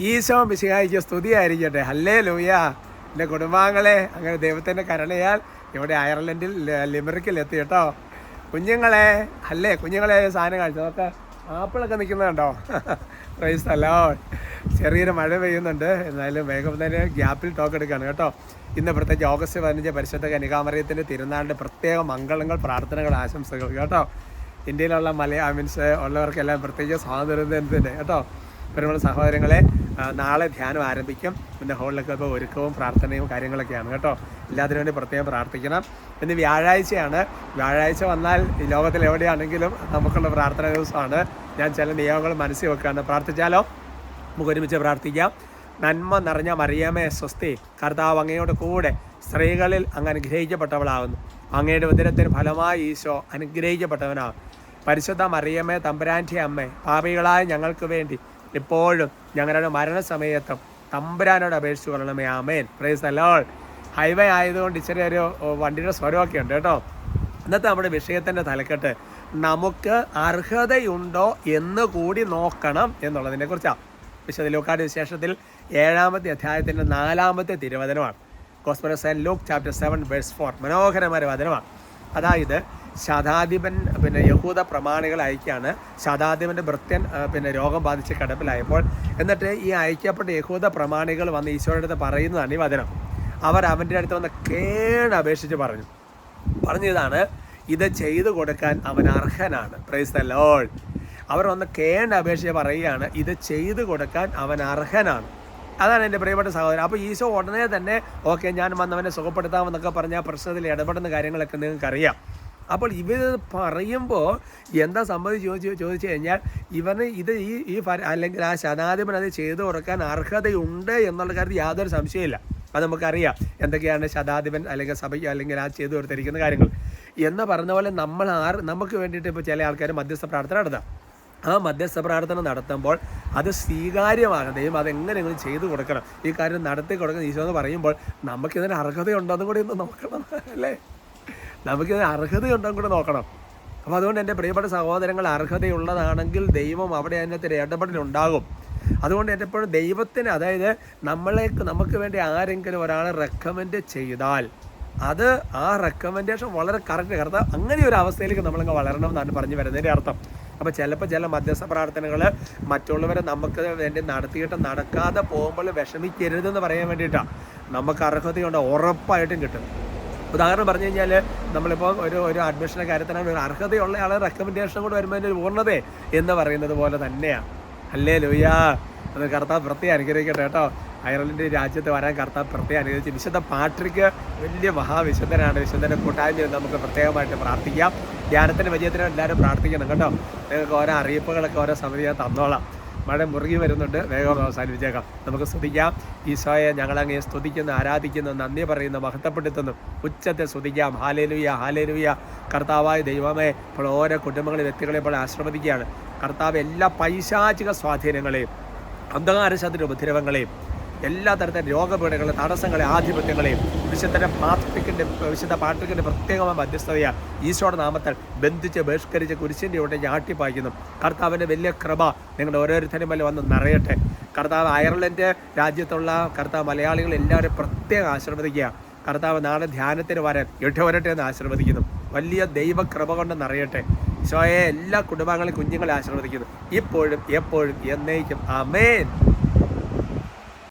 ഈശോ മിശിഹായിക്ക് സ്തുതിയായിരിക്കട്ടെ. ഹല്ലേ ലൂയ എന്റെ കുടുംബാംഗങ്ങളെ അങ്ങനെ ദൈവത്തിന്റെ കരുണയാൽ ഇവിടെ അയർലൻഡിൽ ലിമറിക്കിൽ എത്തി കേട്ടോ. കുഞ്ഞുങ്ങളെ അല്ലേ കുഞ്ഞുങ്ങളെ സാധനം കാണിച്ചു? നോക്ക ആപ്പിളൊക്കെ നിൽക്കുന്നുണ്ടോ? പ്രൈസ് അല്ലോ ചെറിയൊരു മഴ പെയ്യുന്നുണ്ട്. എന്നാലും വേഗം തന്നെ ഗ്യാപ്പിൽ ടോക്ക് എടുക്കുകയാണ് കേട്ടോ. ഇന്ന് പ്രത്യേകിച്ച് ഓഗസ്റ്റ് പതിനഞ്ച് പരിശുദ്ധ കനികാമറിയത്തിന്റെ തിരുനാളിന്റെ പ്രത്യേക മംഗളങ്ങൾ പ്രാർത്ഥനകൾ ആശംസകൾ കേട്ടോ. ഇന്ത്യയിലുള്ള മലയാ മീൻസ് ഉള്ളവർക്കെല്ലാം പ്രത്യേകിച്ച് സ്വാതന്ത്ര്യദിനത്തിന്റെ കേട്ടോ. പെരുമാൾ സഹോദരങ്ങളെ നാളെ ധ്യാനം ആരംഭിക്കും. പിന്നെ ഹോളിലൊക്കെ ഇപ്പോൾ ഒരുക്കവും പ്രാർത്ഥനയും കാര്യങ്ങളൊക്കെയാണ് കേട്ടോ. എല്ലാത്തിനു വേണ്ടി പ്രത്യേകം പ്രാർത്ഥിക്കണം. പിന്നെ വ്യാഴാഴ്ചയാണ്. വ്യാഴാഴ്ച വന്നാൽ ഈ ലോകത്തിൽ എവിടെയാണെങ്കിലും നമുക്കുള്ള പ്രാർത്ഥന ദിവസമാണ്. ഞാൻ ചില നിയമങ്ങൾ മനസ്സിൽ വെക്കുകയാണ് പ്രാർത്ഥിച്ചാലോ? നമുക്ക് ഒരുമിച്ച് പ്രാർത്ഥിക്കാം. നന്മ നിറഞ്ഞ മറിയാമേ സ്വസ്തി. കർത്താവ് അങ്ങയോട് കൂടെ സ്ത്രീകളിൽ അങ്ങ് അനുഗ്രഹിക്കപ്പെട്ടവളാകുന്നു അങ്ങയുടെ ഉദരത്തിന് ഫലമായി ഈശോ അനുഗ്രഹിക്കപ്പെട്ടവനാകും പരിശുദ്ധ മറിയമ്മേ തമ്പുരാന്റെ അമ്മേ പാപികളായ ഞങ്ങൾക്ക് വേണ്ടി ഇപ്പോഴും ഞങ്ങളുടെ മരണസമയത്തും തമ്പുരാനോട് അപേക്ഷിച്ച് കൊള്ളണമേ. ആമേൻ. പ്രൈസ് അലോൾ ഹൈവേ ആയതുകൊണ്ട് ഇച്ചിരി ഒരു വണ്ടിയുടെ സ്വരമൊക്കെ ഉണ്ട് കേട്ടോ. ഇന്നത്തെ നമ്മുടെ വിഷയത്തിന്റെ തലക്കെട്ട് നമുക്ക് അർഹതയുണ്ടോ എന്ന് കൂടി നോക്കണം എന്നുള്ളതിനെ കുറിച്ചാണ്. വിശുദ്ധ ലൂക്കാട് വിശേഷത്തിൽ ഏഴാമത്തെ അധ്യായത്തിന്റെ നാലാമത്തെ തിരുവചനമാണ്. കോസ്മോസ് Sen Luke chapter seven verse four മനോഹരമായ വചനമാണ്. അതായത് ശതാധിപൻ പിന്നെ യഹൂദ പ്രമാണികൾ അയക്കുകയാണ് ശതാധിപന്റെ ഭൃത്യൻ പിന്നെ രോഗം ബാധിച്ച് കിടപ്പിലായപ്പോൾ എന്നിട്ട് ഈ അയക്കപ്പെട്ട യഹൂദ പ്രമാണികൾ വന്ന് ഈശോയുടെ അടുത്ത് പറയുന്നതാണ് ഈ വചനം. അവർ അവന്റെ അടുത്ത് വന്ന് കേട് അപേക്ഷിച്ച് പറഞ്ഞു. പറഞ്ഞതാണ് ഇത് ചെയ്തു കൊടുക്കാൻ അവൻ അർഹനാണ്. പ്രൈസ് ദ ലോൾ അവർ വന്ന് കേണ്ട അപേക്ഷിച്ച് പറയുകയാണ് ഇത് ചെയ്തു കൊടുക്കാൻ അവൻ അർഹനാണ്. അതാണ് എന്റെ പ്രിയപ്പെട്ട സഹോദരൻ. അപ്പോൾ ഈശോ ഉടനെ തന്നെ ഓക്കെ ഞാൻ വന്നവനെ സുഖപ്പെടുത്താമെന്നൊക്കെ പറഞ്ഞ പ്രശ്നത്തിൽ ഇടപെടുന്ന കാര്യങ്ങളൊക്കെ നിങ്ങൾക്കറിയാം. അപ്പോൾ ഇവർ പറയുമ്പോൾ എന്താ സംബന്ധിച്ച് ചോദിച്ചു ചോദിച്ചു കഴിഞ്ഞാൽ ഇവന് ഇത് ഈ ഈ അല്ലെങ്കിൽ ആ ശതാധിപൻ അത് ചെയ്തു കൊടുക്കാൻ അർഹതയുണ്ട് എന്നുള്ള കാര്യത്തിൽ യാതൊരു സംശയമില്ല അത് നമുക്കറിയാം എന്തൊക്കെയാണ് ശതാധിപൻ അല്ലെങ്കിൽ സഭയ്ക്ക് അല്ലെങ്കിൽ ആ ചെയ്തു കൊടുത്തിരിക്കുന്ന കാര്യങ്ങൾ. എന്ന് പറഞ്ഞ പോലെ നമ്മൾ ആർ നമുക്ക് വേണ്ടിയിട്ട് ഇപ്പോൾ ചില ആൾക്കാർ മധ്യസ്ഥ പ്രാർത്ഥന നടത്താം. ആ മധ്യസ്ഥ പ്രാർത്ഥന നടത്തുമ്പോൾ അത് സ്വീകാര്യമാകണം. ദൈവം അതെങ്ങനെയെങ്കിലും ചെയ്തു കൊടുക്കണം? ഈ കാര്യം നടത്തി കൊടുക്കണം ഈശോ എന്ന് പറയുമ്പോൾ നമുക്കിതിന് അർഹതയുണ്ടോ എന്നും കൂടി ഒന്ന് നോക്കണം അല്ലേ? നമുക്കിതിന് അർഹതയുണ്ടോ കൂടെ നോക്കണം. അപ്പോൾ അതുകൊണ്ട് എന്റെ പ്രിയപ്പെട്ട സഹോദരങ്ങൾ അർഹതയുള്ളതാണെങ്കിൽ ദൈവം അവിടെ അതിനകത്ത് ഇടപെടലുണ്ടാകും. അതുകൊണ്ട് എന്റെ എപ്പോഴും ദൈവത്തിന് അതായത് നമ്മളെ നമുക്ക് വേണ്ടി ആരെങ്കിലും ഒരാളെ റെക്കമെൻഡ് ചെയ്താൽ അത് ആ റെക്കമെൻഡേഷൻ വളരെ കറക്റ്റ് കറക്റ്റ് അങ്ങനെ ഒരു അവസ്ഥയിലേക്ക് നമ്മളങ്ങ് വളരണം എന്നാണ് പറഞ്ഞു വരുന്നതിന്റെ അർത്ഥം. അപ്പോൾ ചിലപ്പോൾ ചില മധ്യസ്ഥ പ്രാർത്ഥനകൾ മറ്റുള്ളവരെ നമുക്ക് വേണ്ടി നടത്തിയിട്ട് നടക്കാതെ പോകുമ്പോൾ വിഷമിക്കരുതെന്ന് പറയാൻ വേണ്ടിയിട്ടാണ് നമുക്ക് അർഹതയുണ്ട് ഉറപ്പായിട്ടും കിട്ടും. ഉദാഹരണം പറഞ്ഞു കഴിഞ്ഞാൽ നമ്മളിപ്പോൾ ഒരു ഒരു അഡ്മിഷന്റെ കാര്യത്തിനാണ് ഒരു അർഹതയുള്ള ആളെ റെക്കമെൻഡേഷൻ കൂടെ വരുമ്പോൾ ഒരു പൂർണതേ എന്ന് പറയുന്നത് പോലെ തന്നെയാണ് അല്ലേ ലൂയാ അത് കർത്താവ് പ്രത്യേകം അനുഗ്രഹിക്കട്ടെ കേട്ടോ. അയർലൻഡ് രാജ്യത്ത് വരാൻ കർത്താവ് പ്രത്യേകം അനുഗ്രഹിച്ച് വിശുദ്ധ പാട്രിക്ക് വലിയ മഹാവിശുദ്ധനാണ്. വിശുദ്ധന്റെ കൂട്ടായ്മ നമുക്ക് പ്രത്യേകമായിട്ട് പ്രാർത്ഥിക്കാം. ധ്യാനത്തിന്റെ വിജയത്തിന് എല്ലാവരും പ്രാർത്ഥിക്കണം കേട്ടോ. നിങ്ങൾക്ക് ഓരോ അറിയിപ്പുകളൊക്കെ ഓരോ സമിതി ഞാൻ തന്നോളാം. മഴ മുറുകി വരുന്നുണ്ട്. വേഗം അവസാനിപ്പിച്ചേക്കാം. നമുക്ക് സ്തുതിക്കാം. ഈശോയെ ഞങ്ങളങ്ങേ സ്തുതിക്കുന്നു ആരാധിക്കുന്നു നന്ദി പറയുന്നു മഹത്വപ്പെടുത്തുന്നു. ഉച്ചത്തെ സ്തുതിക്കാം. ഹാലേലുയ ഹാലേലുയ. കർത്താവായ ദൈവമേ ഇപ്പോൾ ഓരോ കുടുംബങ്ങളെ വ്യക്തികളെ ഇപ്പോൾ ആശ്രമിക്കുകയാണ് കർത്താവ് എല്ലാ പൈശാചിക സ്വാധീനങ്ങളെയും അന്ധകാരശാന്തിന്റെ ഉപദ്രവങ്ങളെയും എല്ലാ തരത്തിലും രോഗപീഠകളെ തടസ്സങ്ങളെ ആധിപത്യങ്ങളെയും വിശുദ്ധരെ പാർട്ടിക്കിന്റെ വിശുദ്ധ പാട്രിക്കിന്റെ പ്രത്യേകമായ മധ്യസ്ഥതയാൽ ഈശോയുടെ നാമത്തിൽ ബന്ധിച്ച് ബഹിഷ്കരിച്ച് കുരിശിന്റെ ഇവിടെ ഞാട്ടിപ്പായിക്കുന്നു കർത്താവിന്റെ വലിയ കൃപ നിങ്ങളുടെ ഓരോരുത്തരും വല്ല വന്ന് നിറയട്ടെ. കർത്താവ് അയർലൻഡ് രാജ്യത്തുള്ള കർത്താവ് മലയാളികൾ എല്ലാവരും പ്രത്യേകം ആശീർവദിക്കുക. കർത്താവ് നാളെ ധ്യാനത്തിന് വരാൻ ഇടവരട്ടെ എന്ന് ആശീർവദിക്കുന്നു. വലിയ ദൈവകൃപ കൊണ്ട് നിറയട്ടെ. ഈശോയെ എല്ലാ കുടുംബാംഗങ്ങളെയും കുഞ്ഞുങ്ങളെ ആശീർവദിക്കുന്നു. ഇപ്പോഴും എപ്പോഴും എന്നേക്കും. അമേൻ